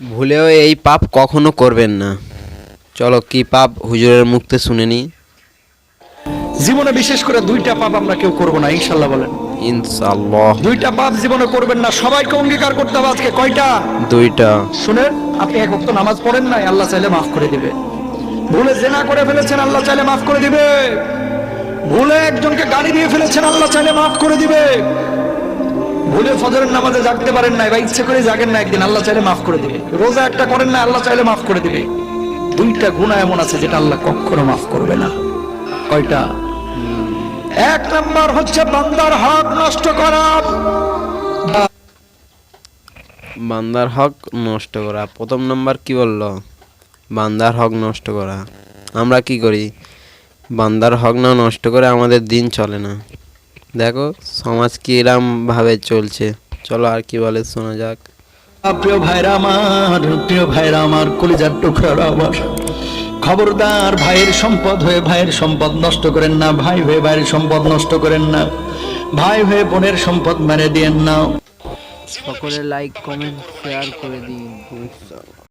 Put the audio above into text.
ভুলেও এই পাপ কখনো করবেন না। চলো কি পাপ হুজুরের মুখতে শুনে নি জীবনে বিশেষ করে দুইটা পাপ আমরা কেউ করব না ইনশাল্লাহ বলেন। ইনশাল্লাহ। দুইটা পাপ জীবনে করবেন না সবাইকে অঙ্গীকার করতে হবে আজকে। কয়টা? দুইটা। শুনেন আপনি এক ওয়াক্ত নামাজ পড়েন নাই আল্লাহ চাইলে মাফ করে দিবে। ভুলে জেনা করে ফেলেছেন আল্লাহ চাইলে মাফ করে দিবে। ভুলে একজনকে গাড়ি দিয়ে ফেলেছেন আল্লাহ চাইলে মাফ করে দিবে। ভুলে ফজরের নামাজে জাগতে পারেন নাই বা ইচ্ছে করে জাগেন না একদিন, আল্লাহ চাইলে মাফ করে দিবে। রোজা একটা করেন না, আল্লাহ চাইলে মাফ করে দিবে। দুইটা গুণা এমন আছে যেটা আল্লাহ কখনো মাফ করবে না। কয়টা? এক নম্বর হচ্ছে বান্দার হক নষ্ট করা। বান্দার হক নষ্ট করা। প্রথম নাম্বার কি বলল? বান্দার হক নষ্ট করা। আমরা কি করি? বান্দার হক না নষ্ট করে আমাদের দিন চলে না। দেখো সমাজ কি এরম ভাবে চলছে। চলো আর কি বলে শোনা যাক। প্রিয় ভাইরা আমার প্রিয় ভাইরা আমার কলিজার টুকরার আমার খবরদার ভাইয়ের সম্পদ হয়ে ভাইয়ের সম্পদ নষ্ট করেন না ভাই হয়ে ভাইয়ের সম্পদ নষ্ট করেন না। ভাই হয়ে বোনের সম্পদ মেরে দিয়েন না। সকলে লাইক কমেন্ট শেয়ার করে দিন।